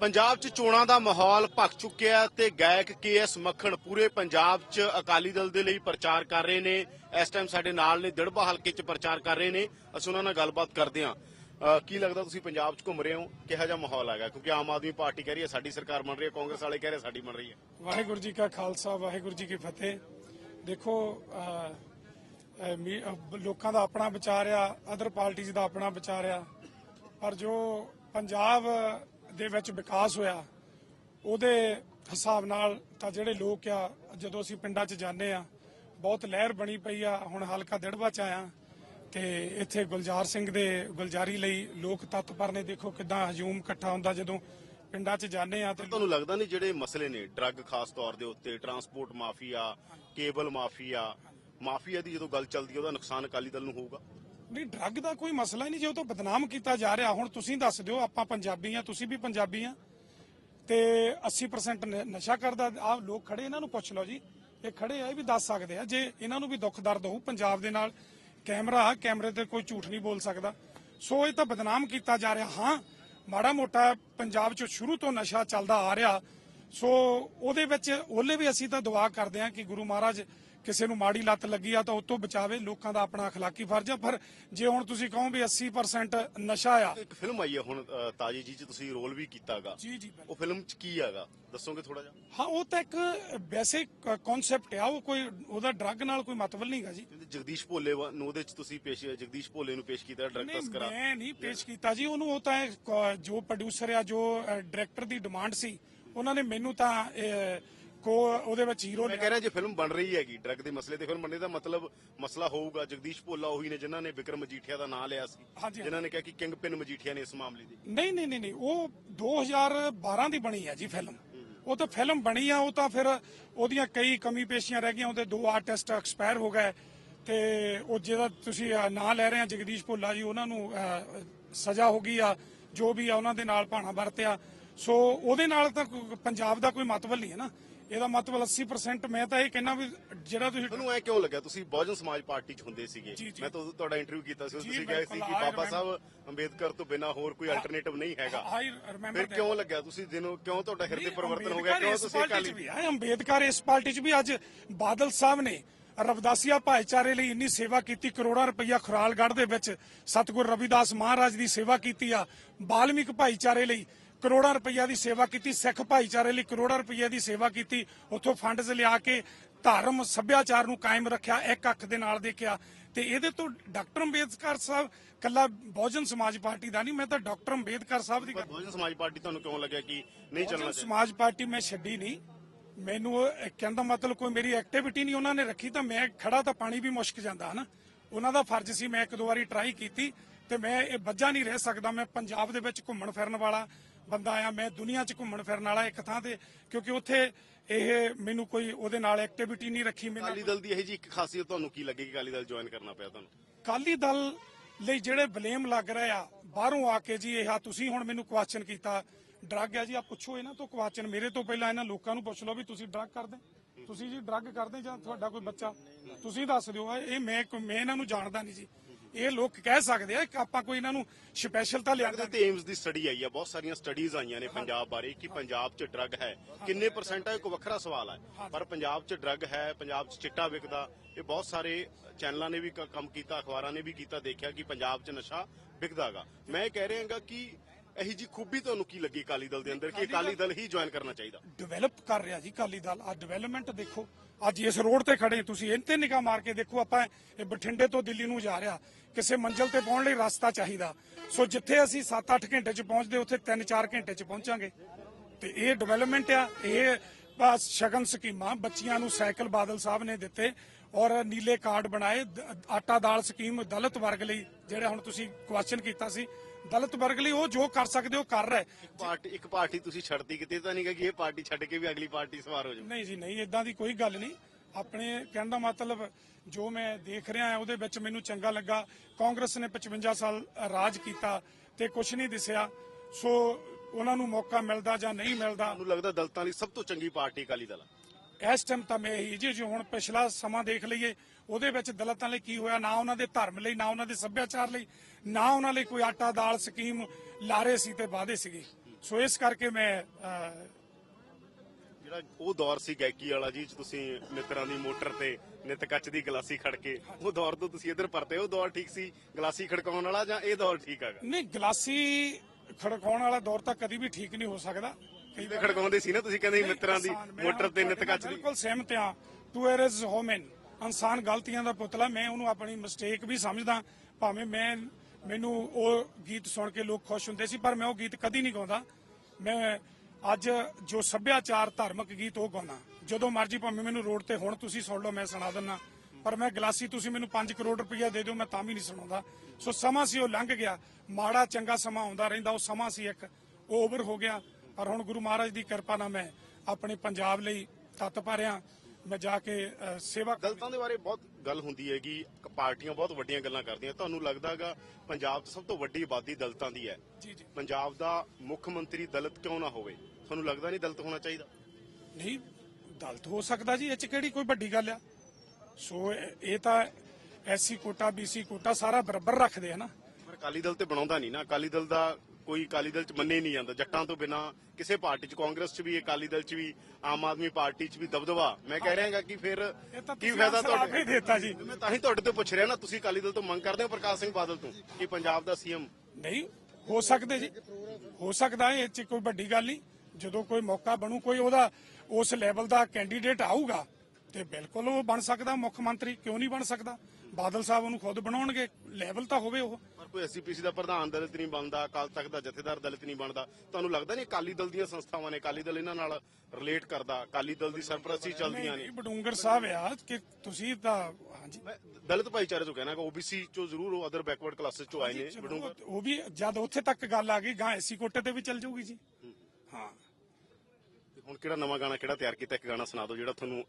ਪੰਜਾਬ 'ਚ ਚੋਣਾਂ ਦਾ ਮਾਹੌਲ ਭਖ ਚੁੱਕਿਆ ਤੇ ਗਾਇਕ ਕੇਐਸ ਮੱਖਣ ਪੂਰੇ ਪੰਜਾਬ 'ਚ ਅਕਾਲੀ ਦਲ ਦੇ ਲਈ ਪ੍ਰਚਾਰ ਕਰ ਰਹੇ ਨੇ। ਇਸ ਟਾਈਮ ਸਾਡੇ ਨਾਲ ਨੇ, ਦਿੜਬਾ ਹਲਕੇ 'ਚ ਪ੍ਰਚਾਰ ਕਰ ਰਹੇ ਨੇ। ਅਸੀਂ ਉਹਨਾਂ ਨਾਲ ਗੱਲਬਾਤ ਕਰਦੇ ਹਾਂ। ਕੀ ਲੱਗਦਾ ਤੁਸੀਂ ਪੰਜਾਬ 'ਚ ਘੁੰਮ ਰਹੇ ਹੋ? ਕਿਹੋ ਜਿਹਾ ਮਾਹੌਲ ਹੈਗਾ? ਕਿਉਂਕਿ ਆਮ ਆਦਮੀ ਪਾਰਟੀ ਕਹਿ ਰਹੀ ਹੈ, ਸਾਡੀ ਸਰਕਾਰ ਬਣ ਰਹੀ ਹੈ, ਕਾਂਗਰਸ ਵਾਲੇ ਕਹਿ ਰਹੇ ਸਾਡੀ ਬਣ ਰਹੀ ਹੈ। ਵਾਹਿਗੁਰੂ ਜੀ ਕਾ ਖਾਲਸਾ, ਵਾਹਿਗੁਰੂ ਜੀ ਕੀ ਫਤਿਹ। ਦੇਖੋ ਲੋਕਾਂ ਦਾ ਆਪਣਾ ਵਿਚਾਰ ਆ, ਅਦਰ ਪਾਰਟੀਜ਼ ਦਾ ਆਪਣਾ ਵਿਚਾਰ ਆ। ਪਰ ਜੋ ਪੰਜਾਬ ਦੇ ਵਿੱਚ ਵਿਕਾਸ ਹੋਇਆ, ਉਹਦੇ ਹਿਸਾਬ ਨਾਲ ਤਾਂ ਜਿਹੜੇ ਲੋਕ ਆ, ਜਦੋਂ ਅਸੀਂ ਪਿੰਡਾਂ 'ਚ ਜਾਂਦੇ ਆ, ਬਹੁਤ ਲਹਿਰ ਬਣੀ ਪਈ ਆ, ਹੁਣ ਹਲਕਾ ਦਿੜਬਾ 'ਚ ਆਇਆ ਤੇ ਇੱਥੇ ਗੁਲਜ਼ਾਰ ਸਿੰਘ ਦੇ ਗੁਲਜ਼ਾਰੀ ਲਈ ਲੋਕ ਤਤਪਰ ਨੇ ਦੇਖੋ ਕਿਦਾਂ ਹਜੂਮ ਇਕੱਠਾ ਹੁੰਦਾ ਜਦੋਂ ਪਿੰਡਾਂ 'ਚ ਜਾਂਦੇ ਆ ਤੇ ਤੁਹਾਨੂੰ ਲੱਗਦਾ ਨਹੀਂ ਜਿਹੜੇ ਮਸਲੇ ਨੇ, ਡਰੱਗ ਖਾਸ ਤੌਰ ਦੇ ਉੱਤੇ, transport mafia, cable mafia mafia ਦੀ ਜਦੋਂ ਗੱਲ ਚੱਲਦੀ ਹੈ ਉਹਦਾ ਨੁਕਸਾਨ ਅਕਾਲੀ ਦਲ ਨੂੰ ਹੋਊਗਾ? ਨਹੀਂ ਡਰੱਗ ਦਾ ਕੋਈ ਮਸਲਾ ਨਹੀਂ ਜੇ ਉਹ ਤੋਂ ਬਦਨਾਮ ਕੀਤਾ ਜਾ ਰਿਹਾ, ਹੁਣ ਤੁਸੀਂ ਦੱਸ ਦਿਓ, ਆਪਾਂ ਪੰਜਾਬੀ ਆ ਤੁਸੀਂ ਵੀ ਪੰਜਾਬੀ ਆ ਤੇ 80% ਨ- ਨਸ਼ਾ ਕਰਦਾ ਆ ਲੋਕ ਖੜੇ, ਇਹਨਾਂ ਨੂੰ ਪੁੱਛ ਲਓ ਜੀ, ਇਹ ਖੜੇ ਆ, ਇਹ ਵੀ ਦੱਸ ਸਕਦੇ ਆ, ਜੇ ਇਹਨਾਂ ਨੂੰ ਵੀ ਦੁੱਖ ਦਰਦ ਹੋਊ, ਪੰਜਾਬ ਦੇ ਨਾਲ ਕੈਮਰਾ ਆ, ਕੈਮਰੇ ਤੇ ਕੋਈ ਝੂਠ ਨਹੀਂ ਬੋਲ ਸਕਦਾ, ਸੋ ਇਹ ਤਾਂ ਬਦਨਾਮ ਕੀਤਾ ਜਾ ਰਿਹਾ, ਹਾਂ, ਮਾੜਾ ਮੋਟਾ ਪੰਜਾਬ 'ਚ ਸ਼ੁਰੂ ਤੋਂ ਨਸ਼ਾ ਚੱਲਦਾ ਆ ਰਿਹਾ, ਸੋ ਉਹਦੇ ਵਿੱਚ ਉਹਲੇ ਵੀ ਅਸੀਂ ਤਾਂ ਦੁਆ ਕਰਦੇ ਹਾਂ ਕਿ ਗੁਰੂ ਮਹਾਰਾਜ ਕਿਸੇ ਨੂੰ ਮਾੜੀ ਲੱਤ ਲੱਗੀ ਆ ਤਾਂ ਉਹ ਤੋਂ ਬਚਾਵੇ ਲੋਕਾਂ ਦਾ ਆਪਣਾ ਅਖਲਾਕੀ ਫਰਜ਼ ਆ। ਪਰ ਜੇ ਹੁਣ ਤੁਸੀਂ ਕਹੋ ਵੀ 80% ਨਸ਼ਾ ਆ। ਇੱਕ ਫਿਲਮ ਆਈ ਹੈ ਹੁਣ ਤਾਜੀ ਜੀ 'ਚ ਤੁਸੀਂ ਰੋਲ ਵੀ ਕੀਤਾਗਾ। ਜੀ ਜੀ। ਉਹ ਫਿਲਮ 'ਚ ਕੀ ਹੈਗਾ ਦੱਸੋਗੇ ਥੋੜਾ ਜਿਹਾ? ਹਾਂ ਉਹ ਤਾਂ ਇੱਕ ਵੈਸੇ ਕਨਸੈਪਟ ਆ। ਉਹ ਕੋਈ ਉਹਦਾ ਡਰੱਗ ਨਾਲ ਕੋਈ ਮਤਲਬ ਨਹੀਂਗਾ ਜੀ। ਜਗਦੀਸ਼ ਭੋਲੇ ਨੂੰ ਉਹਦੇ 'ਚ ਤੁਸੀਂ ਪੇਸ਼ ਜਗਦੀਸ਼ ਭੋਲੇ ਨੂੰ ਪੇਸ਼ ਕੀਤਾ ਡਰੱਗ ਨਹੀਂ ਤਸਕਰਾ। ਮੈਂ ਨਹੀਂ ਪੇਸ਼ ਕੀਤਾ ਜੀ। ਉਹਨੂੰ ਉਹ ਤਾਂ ਜੋ ਪ੍ਰੋਡਿਊਸਰ ਆ ਜੋ ਡਾਇਰੈਕਟਰ ਦੀ ਡਿਮਾਂਡ ਸੀ ਉਹਨਾਂ ਨੇ ਮੈਨੂੰ ਤਾਂ ਉਹਦੇ ਵਿੱਚ ਹੀਰੋ ਮੈਂ ਕਹਿ ਰਿਹਾ ਜੇ ਫਿਲਮ ਬਣ ਰਹੀ ਹੈਗੀ ਡਰੱਗ ਦੇ ਮਸਲੇ ਤੇ ਫਿਲਮ ਬਣਨੇ ਦਾ ਮਤਲਬ ਮਸਲਾ ਹੋਊਗਾ। ਜਗਦੀਸ਼ ਭੋਲਾ ਉਹੀ ਨੇ ਜਿਨ੍ਹਾਂ ਨੇ ਵਿਕਰਮ ਮਜੀਠੀਆ ਦਾ ਨਾਂ ਲਿਆ ਸੀ। ਜਿਨ੍ਹਾਂ ਨੇ ਕਿਹਾ ਕਿ ਕਿੰਗ ਪਿਨ ਮਜੀਠੀਆ ਨੇ ਇਸ ਮਾਮਲੇ ਦੀ। ਨਹੀਂ ਨਹੀਂ ਨਹੀਂ ਉਹ 2012 ਦੀ ਬਣੀ ਹੈ ਜੀ ਫਿਲਮ। ਉਹ ਤਾਂ ਫਿਲਮ ਬਣੀ ਆ ਉਹ ਤਾਂ ਫਿਰ ਉਹਦੀਆਂ ਕਈ ਕਮੀ ਪੇਸ਼ੀਆਂ ਰਹਿ ਗਈਆਂ ਉਹਦੇ ਦੋ ਆਰਟਿਸਟ ਐਕਸਪਾਇਰ ਹੋ ਗਏ। ਤੇ ਉਹ ਜਿਹਦਾ ਤੁਸੀਂ ਨਾਂ ਲੈ ਰਹੇ ਆ ਜਗਦੀਸ਼ ਭੋਲਾ ਜੀ ਉਹਨਾਂ ਨੂੰ ਸਜ਼ਾ ਹੋ ਗਈ ਆ ਜੋ ਵੀ ਆ ਉਹਨਾਂ ਦੇ ਨਾਲ ਭਾਣਾ ਵਰਤਿਆ। ਸੋ ਉਹਦੇ ਨਾਲ ਤਾਂ ਪੰਜਾਬ ਦਾ ਕੋਈ ਮਤਲਬ ਨਹੀਂ ਹੈ ਨਾ। ਇਹਦਾ ਮਤਲਬ 80% ਮੈਂ ਤਾਂ ਇਹ ਕਹਿਣਾ ਵੀ ਜਿਹੜਾ ਤੁਸੀਂ ਤੁਹਾਨੂੰ ਐ ਕਿਉਂ ਲੱਗਿਆ ਤੁਸੀਂ ਬਹੁਜਨ ਸਮਾਜ ਪਾਰਟੀ 'ਚ ਹੁੰਦੇ ਸੀਗੇ ਜੀ, ਜੀ। ਮੈਂ ਤਾਂ ਉਦੋਂ ਤੁਹਾਡਾ ਇੰਟਰਵਿਊ ਕੀਤਾ ਸੀ ਜੀ, ਤੁਸੀਂ ਕਹੇ ਸੀ ਬਿਲਕੁਲ, ਕਿ I ਬਾਬਾ remember. ਸਾਹਿਬ ਅੰਬੇਦਕਰ ਤੋਂ ਬਿਨਾ ਹੋਰ ਕੋਈ ਅਲਟਰਨੇਟਿਵ ਨਹੀਂ ਹੈਗਾ ਫਿਰ. ਕਿਉਂ ਲੱਗਿਆ ਤੁਸੀਂ ਦਿਨੋਂ ਕਿਉਂ ਤੁਹਾਡਾ ਹਿਰਦੇ ਪਰਿਵਰਤਨ ਹੋ ਗਿਆ ਕਿਉਂ ਤੁਸੀਂ ਅਕਾਲੀ ਵੀ ਹੈ ਅੰਬੇਦਕਰ ਇਸ ਪਾਰਟੀ 'ਚ ਵੀ ਅੱਜ ਬਾਦਲ ਸਾਹਿਬ ਨੇ ਰਵਦਾਸੀਆ ਭਾਈਚਾਰੇ ਲਈ ਇੰਨੀ ਸੇਵਾ ਕੀਤੀ ਕਰੋੜਾਂ ਰੁਪਈਆ ਖੁਰਾਲਗੜ੍ਹ ਦੇ ਵਿੱਚ ਸਤਿਗੁਰ ਰਵਿਦਾਸ ਮਹਾਰਾਜ ਦੀ ਸੇਵਾ ਕੀਤੀ ਆ ਬਾਲਮਿਕ ਭਾਈਚਾਰੇ ਲਈ ਕਰੋੜਾਂ ਰੁਪਈਆ ਦੀ ਸੇਵਾ ਕੀਤੀ ਸਿੱਖ ਭਾਈਚਾਰੇ ਲਈ ਕਰੋੜਾਂ ਰੁਪਈਆ ਦੀ ਸੇਵਾ ਕੀਤੀ ਉੱਥੋਂ ਫੰਡਸ ਲਿਆ ਕੇ ਧਰਮ ਸੱਭਿਆਚਾਰ ਨੂੰ ਕਾਇਮ ਰੱਖਿਆ ਇੱਕ ਅੱਖ ਦੇ ਨਾਲ ਦੇਖਿਆ। ਤੇ ਇਹਦੇ ਤੋਂ ਡਾਕਟਰ ਅੰਬੇਦਕਰ ਸਾਹਿਬ ਕੱਲਾ ਬਹੁਜਨ ਸਮਾਜ ਪਾਰਟੀ ਦਾ ਨਹੀਂ ਮੈਂ ਤਾਂ ਡਾਕਟਰ ਅੰਬੇਦਕਰ ਸਾਹਿਬ ਦੀ ਬਹੁਜਨ ਸਮਾਜ ਪਾਰਟੀ ਤੁਹਾਨੂੰ ਕਿਉਂ ਲੱਗਿਆ ਕਿ ਨਹੀਂ ਚੱਲਣਾ ਸਮਾਜ ਪਾਰਟੀ ਮੈਂ ਛੱਡੀ ਨਹੀਂ। ਮੈਨੂੰ ਉਹ ਇਹ ਕਹਿਣ ਦਾ ਮਤਲਬ ਕੋਈ ਮੇਰੀ ਐਕਟੀਵਿਟੀ ਨਹੀਂ ਉਹਨਾਂ ਨੇ ਰੱਖੀ ਤਾਂ ਮੈਂ ਖੜਾ ਤਾਂ ਪਾਣੀ ਵੀ ਮੁਸ਼ਕ ਜਾਂਦਾ ਹਨਾ। ਉਹਨਾਂ ਦਾ ਫਰਜ਼ ਸੀ ਮੈਂ ਇੱਕ ਦੋ ਵਾਰੀ ਟਰਾਈ ਕੀਤੀ ਤੇ ਮੈਂ ਇਹ ਬੱਜਾ ਨਹੀਂ ਰਹਿ ਸਕਦਾ। ਮੈਂ ਪੰਜਾਬ ਦੇ ਵਿੱਚ ਘੁੰਮਣ ਫਿਰਨ ਵਾਲਾ ਬੰਦਾ ਆ ਮੈਂ ਦੁਨੀਆ 'ਚ ਘੁੰਮਣ ਫਿਰਨ ਵਾਲਾ ਇੱਕ ਥਾਂ ਤੇ ਕਿਉਂਕਿ ਉੱਥੇ ਇਹ ਮੈਨੂੰ ਕੋਈ ਉਹਦੇ ਨਾਲ ਐਕਟੀਵਿਟੀ ਨਹੀਂ ਰੱਖੀ ਅਕਾਲੀ ਮੈਨੂੰ ਦਲ ਦੀ ਇਹ ਜੀ ਇੱਕ ਖਾਸੀਅਤ ਤੁਹਾਨੂੰ ਕੀ ਲੱਗੀ ਕਿ ਅਕਾਲੀ ਦਲ ਜੁਆਇਨ ਕਰਨਾ ਪਿਆ ਤੁਹਾਨੂੰ? ਅਕਾਲੀ ਦਲ ਲਈ ਜਿਹੜੇ ਬਲੇਮ ਲੱਗ ਰਹੇ ਆ ਬਾਹਰੋਂ ਆ ਕੇ ਜੀ ਇਹ ਆ ਤੁਸੀਂ ਹੁਣ ਮੈਨੂੰ ਕੁਐਸਚਨ ਕੀਤਾ ਡਰੱਗ ਹੈ ਜੀ ਆ ਪੁੱਛੋ ਇਹਨਾਂ ਤੋਂ ਕੁਐਸਚਨ ਮੇਰੇ ਤੋਂ ਪਹਿਲਾਂ ਇਹਨਾਂ ਲੋਕਾਂ ਨੂੰ ਪੁੱਛ ਲਓ ਵੀ ਤੁਸੀਂ ਡਰੱਗ ਕਰਦੇ ਤੁਸੀਂ ਜੀ ਡਰੱਗ ਕਰਦੇ ਜਾਂ ਤੁਹਾਡਾ ਕੋਈ ਬੱਚਾ ਤੁਸੀਂ ਦੱਸ ਦਿਓ ਇਹ ਮੈਂ ਮੈਂ ਇਹਨਾਂ ਨੂੰ ਜਾਣਦਾ ਨਹੀਂ ਜੀ। ਇਹ ਲੋਕ ਕਹਿ ਸਕਦੇ ਆ ਕਿ ਆਪਾਂ ਕੋਈ ਇਹਨਾਂ ਨੂੰ ਸਪੈਸ਼ਲ ਤਾਂ ਲੱਗਦਾ ਤੇ ਏਮਸ ਦੀ ਸਟੱਡੀ ਆਈ ਹੈ ਬਹੁਤ ਸਾਰੀਆਂ ਸਟੱਡੀਜ਼ ਆਈਆਂ ਨੇ ਪੰਜਾਬ ਬਾਰੇ ਕਿ ਪੰਜਾਬ 'ਚ ਡਰੱਗ ਹੈ ਕਿੰਨੇ ਪਰਸੈਂਟ ਹੈ ਇੱਕ ਵੱਖਰਾ ਸਵਾਲ ਹੈ ਪਰ ਪੰਜਾਬ 'ਚ ਡਰੱਗ ਹੈ ਪੰਜਾਬ 'ਚ ਚਿੱਟਾ ਵਿਕਦਾ ਇਹ ਬਹੁਤ ਸਾਰੇ ਚੈਨਲਾਂ ਨੇ ਵੀ ਕੰਮ ਕੀਤਾ ਅਖਬਾਰਾਂ ਨੇ ਵੀ ਕੀਤਾ ਦੇਖਿਆ ਕਿ ਪੰਜਾਬ 'ਚ ਨਸ਼ਾ ਵਿਕਦਾਗਾ। ਮੈਂ ਇਹ ਕਹਿ ਰਿਹਾਗਾ ਕਿ ਇਹੀ ਜੀ ਖੂਬੀ ਤੁਹਾਨੂੰ ਕੀ ਲੱਗੀ ਅਕਾਲੀ ਦਲ ਦੇ ਅੰਦਰ ਕਿ ਅਕਾਲੀ ਦਲ ਹੀ ਜੁਆਇਨ ਕਰਨਾ ਚਾਹੀਦਾ? ਡਿਵੈਲਪ ਕਰ ਰਿਹਾ ਜੀ ਕਾਲੀ ਦਲ। ਆ ਡਿਵੈਲਪਮੈਂਟ ਦੇਖੋ। ਅੱਜ ਇਸ ਰੋਡ ਤੇ ਖੜੇ ਤੁਸੀਂ ਇਹ ਤੇ ਨਿਗਾਹ ਮਾਰ ਕੇ ਦੇਖੋ ਆਪਾਂ ਇਹ ਬਠਿੰਡੇ ਤੋਂ ਦਿੱਲੀ ਨੂੰ ਜਾ ਰਿਹਾ। ਕਿਸੇ ਮੰਜ਼ਲ ਤੇ ਪਹੁੰਚਣ ਲਈ ਰਸਤਾ ਚਾਹੀਦਾ। ਸੋ ਜਿੱਥੇ ਅਸੀਂ 7-8 ਘੰਟੇ ਚ ਪਹੁੰਚਦੇ ਉੱਥੇ 3-4 ਘੰਟੇ ਚ ਪਹੁੰਚਾਂਗੇ। ਤੇ ਇਹ ਡਿਵੈਲਪਮੈਂਟ ਆ ਇਹ ਬਸ ਸ਼ਗਨ ਸਕੀਮਾਂ ਬੱਚੀਆਂ ਨੂੰ ਸਾਈਕਲ ਬਾਦਲ ਸਾਹਿਬ ਨੇ ਦਿੱਤੇ ਔਰ ਨੀਲੇ ਕਾਰਡ ਬਣਾਏ। ਆਟਾ ਦਾਲ ਸਕੀਮ ਦਲਿਤ ਵਰਗ ਲਈ ਜਿਹੜਾ ਹੁਣ ਤੁਸੀਂ ਕੁਐਸਚਨ ਕੀਤਾ ਸੀ ਦਲਿਤ ਵਰਗ ਲਈ ਉਹ ਜੋ ਕਰ ਸਕਦੇ ਉਹ ਕਰ ਰਿਹਾ। ਹੈ। ਪਾਰਟੀ ਇੱਕ ਪਾਰਟੀ ਤੁਸੀਂ ਛੱਡਦੀ ਕਿਤੇ ਤਾਂ ਨਹੀਂ ਕਿ ਇਹ ਪਾਰਟੀ ਛੱਡ ਕੇ ਵੀ ਅਗਲੀ ਪਾਰਟੀ ਸਵਾਰ ਹੋ ਜਾਵੇ ਨਹੀਂ ਜੀ ਨਹੀਂ ਇਦਾਂ ਦੀ ਕੋਈ ਗੱਲ ਨਹੀਂ। ਆਪਣੇ ਕਹਿਣ ਦਾ ਮਤਲਬ ਜੋ ਮੈਂ ਦੇਖ ਰਿਹਾ ਹਾਂ ਉਹਦੇ ਵਿੱਚ ਮੈਨੂੰ ਚੰਗਾ ਲੱਗਾ। ਕਾਂਗਰਸ ਨੇ 55 ਸਾਲ ਰਾਜ ਕੀਤਾ ਤੇ ਕੁਝ ਨਹੀਂ ਦਿਸਿਆ। ਸੋ ਉਹਨਾਂ ਨੂੰ ਮੌਕਾ ਮਿਲਦਾ ਜਾਂ ਨਹੀਂ ਮਿਲਦਾ। ਤੁਹਾਨੂੰ ਲੱਗਦਾ ਦਲਤਾਂ ਲਈ ਸਭ ਤੋਂ ਚੰਗੀ ਪਾਰਟੀ ਅਕਾਲੀ ਦਲ ਆ? ਇਸ ਟਾਈਮ ਤਾਂ ਮੈਂ ਇਹੀ ਜੀ ਜੋ ਹੁਣ ਪਿਛਲਾ ਸਮਾਂ ਦੇਖ ਲਈਏ ਉਹਦੇ ਵਿੱਚ ਦਲਿਤਾਂ ਲਈ ਕੀ ਹੋਇਆ? ਨਾ ਉਹਨਾਂ ਦੇ ਧਰਮ ਲਈ ਨਾ ਉਹਨਾਂ ਦੇ ਸੱਭਿਆਚਾਰ ਲਈ ਨਾ ਉਹਨਾਂ ਲਈ ਕੋਈ ਆਟਾ ਦਾਲ ਸਕੀਮ ਲਾਰੇ ਸੀ ਤੇ ਵਾਅਦੇ ਸੀਗੇ। ਸੋ ਇਸ ਕਰਕੇ ਮੈਂ ਜਿਹੜਾ ਉਹ ਦੌਰ ਸੀ ਗਾਇਕੀ ਵਾਲਾ ਜੀ ਤੁਸੀਂ ਮਿੱਤਰਾਂ ਦੀ ਮੋਟਰ ਤੇ ਨਿਤ ਕੱਚ ਦੀ ਗਲਾਸੀ ਖੜ ਕੇ ਉਹ ਦੌਰ ਤੋਂ ਤੁਸੀਂ ਇੱਧਰ ਪਰਤੇ ਉਹ ਦੌਰ ਠੀਕ ਸੀ? ਗਲਾਸੀ ਖੜਕਾਉਣ ਵਾਲਾ ਜਾਂ ਇਹ ਦੌਰ ਠੀਕ ਹੈਗਾ ਨਹੀਂ ਗਲਾਸੀ ਖੜਕਾਉਣ ਵਾਲਾ ਦੌਰ ਤਾਂ ਕਦੀ ਵੀ ਠੀਕ ਨਹੀਂ ਹੋ ਸਕਦਾ। ਤੇ ਖੜਕਾਉਂਦੇ ਸੀ ਨਾ ਤੁਸੀਂ ਕਹਿੰਦੇ ਸੀ ਮਿੱਤਰਾਂ ਦੀ ਮੈਂ ਮੋਟਰ ਤੇ ਨਿਤ ਤੁਹਾਡੇ ਨਾਲ ਕੱਚ ਦੀ ਬਿਲਕੁਲ ਸਹਿਮਤ ਹਾਂ। ਟੂ ਐਰ ਇਜ਼ ਹਿਊਮਨ ਇਨਸਾਨ ਗਲਤੀਆਂ ਦਾ ਪੁਤਲਾ ਮੈਂ ਉਹਨੂੰ ਆਪਣੀ ਮਿਸਟੇਕ ਵੀ ਸਮਝਦਾ। ਭਾਵੇਂ ਮੈਂ ਮੈਨੂੰ ਉਹ ਗੀਤ ਸੁਣ ਕੇ ਲੋਕ ਖੁਸ਼ ਹੁੰਦੇ ਸੀ ਪਰ ਮੈਂ ਉਹ ਗੀਤ ਕਦੀ ਨਹੀਂ ਗਾਉਂਦਾ। ਮੈਂ ਅੱਜ ਜੋ ਸੱਭਿਆਚਾਰ ਧਾਰਮਿਕ ਗੀਤ ਉਹ ਗਾਉਣਾ ਜਦੋਂ ਮਰਜ਼ੀ ਭਾਵੇਂ ਮੈਨੂੰ ਰੋਡ ਤੇ ਹੁਣ ਤੁਸੀਂ ਸੁਣ ਲਓ ਮੈਂ ਸੁਣਾ ਦਿੰਨਾ ਪਰ ਮੈਂ ਗਲਾਸੀ ਤੁਸੀਂ ਮੈਨੂੰ 5 ਕਰੋੜ ਰੁਪਈਆ ਦੇ ਦਿਓ ਮੈਂ ਤਾਂ ਵੀ ਨਹੀਂ ਸੁਣਾਉਂਦਾ। ਸੋ ਸਮਾਂ ਸੀ ਉਹ ਲੰਘ ਗਿਆ। ਮਾੜਾ ਚੰਗਾ ਸਮਾਂ ਆਉਂਦਾ ਰਹਿੰਦਾ ਉਹ ਸਮਾਂ ਸੀ ਇੱਕ। ਉਹ ਓਵਰ ਹੋ ਗਿਆ। ਪਰ ਹੁਣ ਗੁਰੂ ਮਹਾਰਾਜ ਦੀ ਕਿਰਪਾ ਨਾਲ ਮੈਂ ਆਪਣੇ ਪੰਜਾਬ ਲਈ ਤੱਤ ਭਰਿਆ ਮੈਂ ਜਾ ਕੇ ਸੇਵਾ ਦਲਤਾਂ ਦੇ ਬਾਰੇ ਬਹੁਤ ਗੱਲ ਹੁੰਦੀ ਹੈਗੀ। ਕ- ਪਾਰਟੀਆਂ ਬਹੁਤ ਵੱਡੀਆਂ ਗੱਲਾਂ ਕਰਦੀਆਂ। ਤੁਹਾਨੂੰ ਲੱਗਦਾ ਹੈਗਾ ਪੰਜਾਬ 'ਚ ਸਭ ਤੋਂ ਵੱਡੀ ਆਬਾਦੀ ਦਲਤਾਂ ਦੀ ਹੈ। ਜੀ ਜੀ। ਪੰਜਾਬ ਦਾ ਮੁੱਖ ਮੰਤਰੀ ਦਲਿਤ ਕਿਉਂ ਨਾ ਹੋਵੇ? ਤੁਹਾਨੂੰ ਲੱਗਦਾ ਨਹੀਂ ਦਲਿਤ ਹੋਣਾ ਚਾਹੀਦਾ? ਨਹੀਂ ਦਲਤ ਹੋ ਸਕਦਾ ਜੀ ਇਹ ਚ ਕਿਹੜੀ ਕੋਈ ਵੱਡੀ ਗੱਲ ਆ? ਸੋ ਇਹ ਤਾਂ ਐਸੀ ਕੋਟਾ ਬੀਸੀ ਕੋਟਾ ਸਾਰਾ ਬਰਾਬਰ ਰੱਖਦੇ ਆ ਨਾ। ਪਰ ਅਕਾਲੀ ਦਲ ਤੇ ਬਣਾਉਂਦਾ ਨਹੀਂ ਨਾ। ਅਕਾਲੀ ਦਲ ਦਾ ਕੋਈ ਅਕਾਲੀ ਦਲ 'ਚ ਮੰਨੇ ਨਹੀਂ ਜਾਂਦਾ। ਜੱਟਾਂ ਤੋਂ ਬਿਨਾ ਕਿਸੇ ਪਾਰਟੀ 'ਚ ਕਾਂਗਰਸ 'ਚ ਵੀ ਅਕਾਲੀ ਦਲ 'ਚ ਵੀ ਆਮ ਆਦਮੀ ਪਾਰਟੀ 'ਚ ਵੀ ਦਬਦਬਾ। ਮੈਂ ਕਹਿ ਰਿਹਾਗਾ ਕਿ ਫਿਰ ਕੀ ਫਾਇਦਾ ਤੁਹਾਡੇ? ਦਿੱਤਾ ਜੀ। ਮੈਂ ਤਾਂ ਹੀ ਤੁਹਾਡੇ ਤੋਂ ਪੁੱਛ ਰਿਹਾ ਨਾ ਤੁਸੀਂ ਅਕਾਲੀ ਦਲ ਤੋਂ ਮੰਗ ਕਰਦੇ ਹੋ ਪ੍ਰਕਾਸ਼ ਸਿੰਘ ਬਾਦਲ ਤੋਂ ਕਿ ਪੰਜਾਬ ਦਾ ਸੀਐਮ? ਨਹੀਂ ਹੋ ਸਕਦੇ ਜੀ। ਹੋ ਸਕਦਾ ਇਹ ਚ ਕੋਈ ਵੱਡੀ ਗੱਲ ਨਹੀਂ। ਜਦੋਂ ਕੋਈ ਮੌਕਾ ਬਣੂ ਕੋਈ ਉਹਦਾ ਉਸ ਲੈਵਲ ਦਾ ਕੈਂਡੀਡੇਟ ਆਊਗਾ ਤੇ ਬਿਲਕੁਲ ਉਹ ਬਣ ਸਕਦਾ ਮੁੱਖ ਮੰਤਰੀ ਕਿਉਂ ਨਹੀਂ ਬਣ ਸਕਦਾ? ਬਾਦਲ ਸਾਹਿਬ ਉਹਨੂੰ ਖੁਦ ਬਣਾਉਣਗੇ ਲੈਵਲ ਤਾਂ ਹੋਵੇ ਉਹ। ਪਰ ਕੋਈ ਐਸਪੀਸੀ ਦਾ ਪ੍ਰਧਾਨ ਦਲਿਤ ਨਹੀਂ ਬਣਦਾ ਅਕਾਲ ਤਖਤ ਦਾ ਜਥੇਦਾਰ ਦਲਿਤ ਨਹੀਂ ਬਣਦਾ। ਤੁਹਾਨੂੰ ਲੱਗਦਾ ਨਹੀਂ ਅਕਾਲੀ ਦਲ ਦੀਆਂ ਸੰਸਥਾਵਾਂ ਨੇ ਅਕਾਲੀ ਦਲ ਇਹਨਾਂ ਨਾਲ ਰਿਲੇਟ ਕਰਦਾ? ਅਕਾਲੀ ਦਲ ਦੀ ਸਰਪ੍ਰਸਤੀ ਚੱਲਦੀਆਂ ਨੇ। ਬਡੂੰਗਰ ਸਾਹਿਬ ਆ ਕਿ ਤੁਸੀਂ ਤਾਂ ਹਾਂਜੀ। ਦਲਿਤ ਭਾਈਚਾਰੇ ਤੋਂ ਕਹਿਣਾ ਕਿ ਓਬੀਸੀ ਚੋਂ ਜ਼ਰੂਰ ਉਹ ਅਦਰ ਬੈਕਵਰਡ ਕਲਾਸਿਸ ਚੋਂ ਆਏ ਨੇ ਬਡੂੰਗਰ। ਉਹ ਵੀ ਜਦ ਉੱਥੇ ਤੱਕ ਗੱਲ ਆ ਗਈ ਗਾਂ ਐਸੀ ਕੋਟੇ ਤੇ ਵੀ ਚੱਲ ਜਾਊਗੀ ਜੀ। ਹਾਂ। ਹੁਣ ਕਿਹੜਾ ਨਵਾਂ ਗਾਣਾ ਕਿਹੜਾ ਤਿਆਰ ਕੀਤਾ? ਇੱਕ ਗਾਣਾ ਸੁਣਾ ਦਿਓ ਜਿਹੜਾ ਤੁਹਾਨੂੰ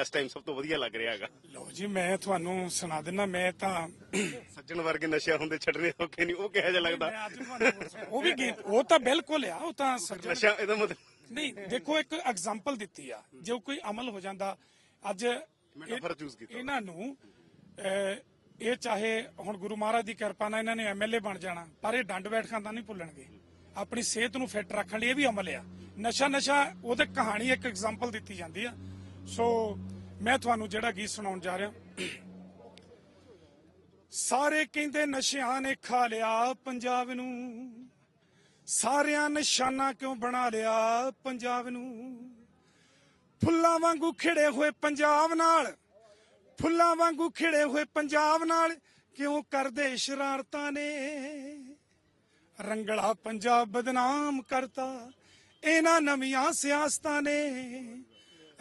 ਇਸ ਟਾਈਮ ਸਭ ਤੋਂ ਵਧੀਆ ਲੱਗ ਰਿਹਾ ਹੈਗਾ। ਲਓ ਜੀ ਮੈਂ ਤੁਹਾਨੂੰ ਸੁਣਾ ਦਿੰਦਾ ਮੈਂ ਤਾਂ ਸੱਜਣ ਵਰਗੇ ਨਸ਼ਿਆਂ ਹੁੰਦੇ ਛੱਡਣੇ ਔਖੇ ਨਹੀਂ ਉਹ ਕਿਹੋ ਜਿਹਾ ਲੱਗਦਾ? ਮੈਂ ਅੱਜ ਤੁਹਾਨੂੰ ਉਹ ਵੀ ਗੀਤ ਉਹ ਤਾਂ ਬਿਲਕੁਲ ਆ ਉਹ ਤਾਂ ਸੱਜਣ ਨਸ਼ਾ ਇਹਦਾ ਮਤਲਬ ਨਹੀਂ ਦੇਖੋ ਇੱਕ ਐਗਜ਼ਾਮਪਲ ਦਿੱਤੀ ਆ ਜੇ ਕੋਈ ਅਮਲ ਹੋ ਜਾਂਦਾ ਅੱਜ ਮੈਟਾਫਰ ਚੂਜ਼ ਕੀਤਾ। ਇਹਨਾਂ ਨੂੰ ਅਹ, ਇਹ ਚਾਹੇ ਹੁਣ ਗੁਰੂ ਮਹਾਰਾਜ ਦੀ ਕਿਰਪਾ ਨਾਲ ਇਹਨਾਂ ਨੇ ਐਮਐਲਏ ਬਣ ਜਾਣਾ ਪਰ ਇਹ ਡੰਡ ਬੈਠਕਾਂ ਤਾਂ ਨਹੀਂ ਭੁੱਲਣਗੇ। ਆਪਣੀ ਸਿਹਤ ਨੂੰ ਫਿੱਟ ਰੱਖਣ ਲਈ ਇਹ ਵੀ ਅਮਲ ਆ। ਨਸ਼ਾ ਨਸ਼ਾ, ਉਹਦੇ ਕਹਾਣੀ ਇੱਕ ਐਗਜ਼ਾਮਪਲ ਦਿੱਤੀ ਜਾਂਦੀ ਆ। ਸੋ ਮੈਂ ਤੁਹਾਨੂੰ ਜਿਹੜਾ ਗੀਤ ਸੁਣਾਉਣ ਜਾ ਰਿਹਾ। ਸਾਰੇ ਕਹਿੰਦੇ ਨਸ਼ਿਆਂ ਨੇ ਖਾ ਲਿਆ ਪੰਜਾਬ ਨੂੰ। ਸਾਰਿਆਂ ਨਿਸ਼ਾਨਾ ਕਿਉਂ ਬਣਾ ਲਿਆ ਪੰਜਾਬ ਨੂੰ? ਫੁੱਲਾਂ ਵਾਂਗੂ ਖਿੜੇ ਹੋਏ ਪੰਜਾਬ ਨਾਲ। ਫੁੱਲਾਂ ਵਾਂਗੂ ਖਿੜੇ ਹੋਏ ਪੰਜਾਬ ਨਾਲ। ਕਿਉਂ ਕਰਦੇ ਸ਼ਰਾਰਤਾਂ ਨੇ? ਰੰਗਲਾ ਪੰਜਾਬ ਬਦਨਾਮ ਕਰਤਾ। ਇਹਨਾਂ ਨਵੀਆਂ ਸਿਆਸਤਾਂ ਨੇ।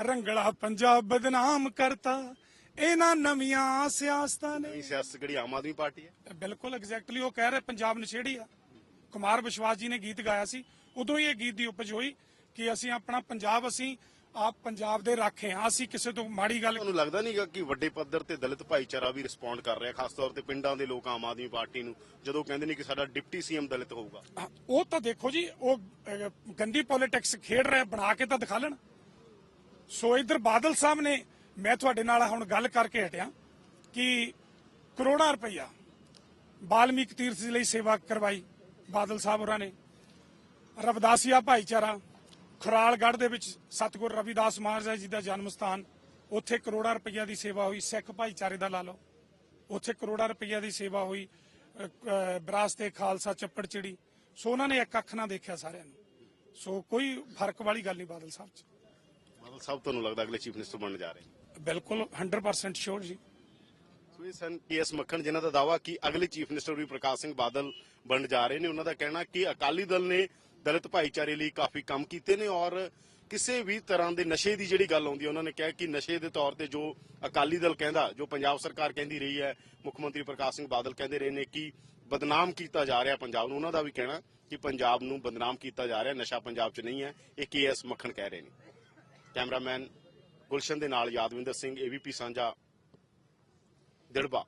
ਰੰਗਲਾ ਪੰਜਾਬ ਬਦਨਾਮ ਕਰਤਾ। ਇਹਨਾਂ ਨਵੀਆਂ ਸਿਆਸਤਾਂ ਨੇ। ਇਹ ਸਿਆਸਤ ਜਿਹੜੀ ਆਮ ਆਦਮੀ ਪਾਰਟੀ ਹੈ। ਬਿਲਕੁਲ ਐਗਜ਼ੈਕਟਲੀ ਉਹ ਕਹਿ ਰਹੇ ਪੰਜਾਬ ਨਸ਼ੇੜੀ ਆ। ਕੁਮਾਰ ਵਿਸ਼ਵਾਸ ਜੀ ਨੇ ਗੀਤ ਗਾਇਆ ਸੀ। ਉਦੋਂ ਹੀ ਇਹ ਗੀਤ ਦੀ ਉਪਜ ਹੋਈ ਕਿ ਅਸੀਂ ਆਪਣਾ ਪੰਜਾਬ ਅਸੀਂ ਆਪ ਪੰਜਾਬ ਦੇ ਰਾਖੇ ਹਾਂ। ਅਸੀਂ ਕਿਸੇ ਤੋਂ ਮਾੜੀ ਗੱਲ ਤੁਹਾਨੂੰ ਲੱਗਦਾ ਨਹੀਂਗਾ ਕਿ ਵੱਡੇ ਪੱਧਰ ਤੇ ਦਲਿਤ ਭਾਈਚਾਰਾ ਵੀ ਰਿਸਪੌਂਡ ਕਰ ਰਿਹਾ ਖਾਸ ਤੌਰ ਤੇ ਪਿੰਡਾਂ ਦੇ ਲੋਕ ਆਮ ਆਦਮੀ ਪਾਰਟੀ ਨੂੰ ਜਦੋਂ ਕਹਿੰਦੇ ਨੇ ਕਿ ਸਾਡਾ ਡਿਪਟੀ ਸੀਐਮ ਦਲਿਤ ਹੋਊਗਾ? ਉਹ ਤਾਂ ਦੇਖੋ ਜੀ ਉਹ ਗੰਦੀ ਪੋਲਿਟਿਕਸ ਖੇਡ ਰਿਹਾ ਬਣਾ ਕੇ ਤਾਂ ਦਿਖਾ ਲੈਣ। ਸੋ ਇਧਰ ਬਾਦਲ ਸਾਹਿਬ ਨੇ ਮੈਂ ਤੁਹਾਡੇ ਨਾਲ ਹੁਣ ਗੱਲ ਕਰਕੇ ਹਟਿਆ ਕਿ ਕਰੋੜਾਂ ਰੁਪਈਆ ਬਾਲਮੀਕ ਤੀਰਥ ਲਈ ਸੇਵਾ ਕਰਵਾਈ ਬਾਦਲ ਸਾਹਿਬ ਹੋਰਾਂ ਨੇ। ਰਵਿਦਾਸੀਆ ਭਾਈਚਾਰਾ ਖੁਰਾਲਗੜ੍ਹ ਦੇ ਵਿੱਚ ਸਤਿਗੁਰ ਰਵਿਦਾਸ ਮਹਾਰਾਜ ਜੀ ਦਾ ਜਨਮ ਸਥਾਨ ਉੱਥੇ ਕਰੋੜਾਂ ਰੁਪਈਆ ਦੀ ਸੇਵਾ ਹੋਈ ਸਿੱਖ ਭਾਈਚਾਰੇ ਦਾ ਲਾ ਲਓ। ਉੱਥੇ ਕਰੋੜਾਂ ਰੁਪਈਆ ਦੀ ਸੇਵਾ ਹੋਈ ਵਿਰਾਸਤੇ ਖਾਲਸਾ ਚੱਪੜ ਚਿੜੀ। ਸੋ ਉਹਨਾਂ ਨੇ ਇੱਕ ਅੱਖ ਨਾਲ ਦੇਖਿਆ ਸਾਰਿਆਂ ਨੂੰ। ਸੋ ਕੋਈ ਫ਼ਰਕ ਵਾਲੀ ਗੱਲ ਨਹੀਂ ਬਾਦਲ ਸਾਹਿਬ ਚ। ਬਾਦਲ ਸਾਹਿਬ ਤੁਹਾਨੂੰ ਲੱਗਦਾ ਅਗਲੇ ਚੀਫ ਮਿਨਿਸਟਰ ਬਣਨ ਜਾ ਰਹੇ ਬਿਲਕੁਲ 100% ਸ਼ੋਰ ਜੀ। ਸੋ ਇਹ ਸਨ ਪੀਐਸ ਮੱਖਣ ਜਿਨ੍ਹਾਂ ਦਾ ਦਾਵਾ ਕਿ ਅਗਲੇ ਚੀਫ ਮਿਨਿਸਟਰ ਵੀ ਪ੍ਰਕਾਸ਼ ਸਿੰਘ ਬਾਦਲ ਬਣਨ ਜਾ ਰਹੇ ਨੇ। ਉਹਨਾਂ ਦਾ ਕਹਿਣਾ ਕਿ ਅਕਾਲੀ ਦਲ ਨੇ ਦਲਿਤ ਭਾਈਚਾਰੇ ਲਈ ਕਾਫੀ ਕੰਮ ਕੀਤੇ ਨੇ ਔਰ ਕਿਸੇ ਵੀ ਤਰ੍ਹਾਂ ਦੇ ਨਸ਼ੇ ਦੀ ਜਿਹੜੀ ਗੱਲ ਆਉਂਦੀ ਹੈ, ਉਹਨਾਂ ਨੇ ਕਿਹਾ ਕਿ ਨਸ਼ੇ ਦੇ ਤੌਰ ਤੇ ਜੋ ਅਕਾਲੀ ਦਲ ਕਹਿੰਦਾ, ਜੋ ਪੰਜਾਬ ਸਰਕਾਰ ਕਹਿੰਦੀ ਰਹੀ ਹੈ, ਮੁੱਖ ਮੰਤਰੀ ਪ੍ਰਕਾਸ਼ ਸਿੰਘ ਬਾਦਲ ਕਹਿੰਦੇ ਰਹੇ ਨੇ ਕਿ ਬਦਨਾਮ ਕੀਤਾ ਜਾ ਰਿਹਾ ਪੰਜਾਬ ਨੂੰ, ਉਹਨਾਂ ਦਾ ਵੀ ਕਹਿਣਾ ਕਿ ਪੰਜਾਬ ਨੂੰ ਬਦਨਾਮ ਕੀਤਾ ਜਾ ਰਿਹਾ, ਨਸ਼ਾ ਪੰਜਾਬ 'ਚ ਨਹੀਂ ਹੈ, ਇਹ ਕੇਐਸ ਮੱਖਣ ਕਹਿ ਰਹੇ ਨੇ। ਕੈਮਰਾਮੈਨ ਗੁਲਸ਼ਨ ਦੇ ਨਾਲ ਯਾਦਵਿੰਦਰ ਸਿੰਘ, ਏਬੀਪੀ ਸਾਂਝਾ, ਦਿੜਬਾ।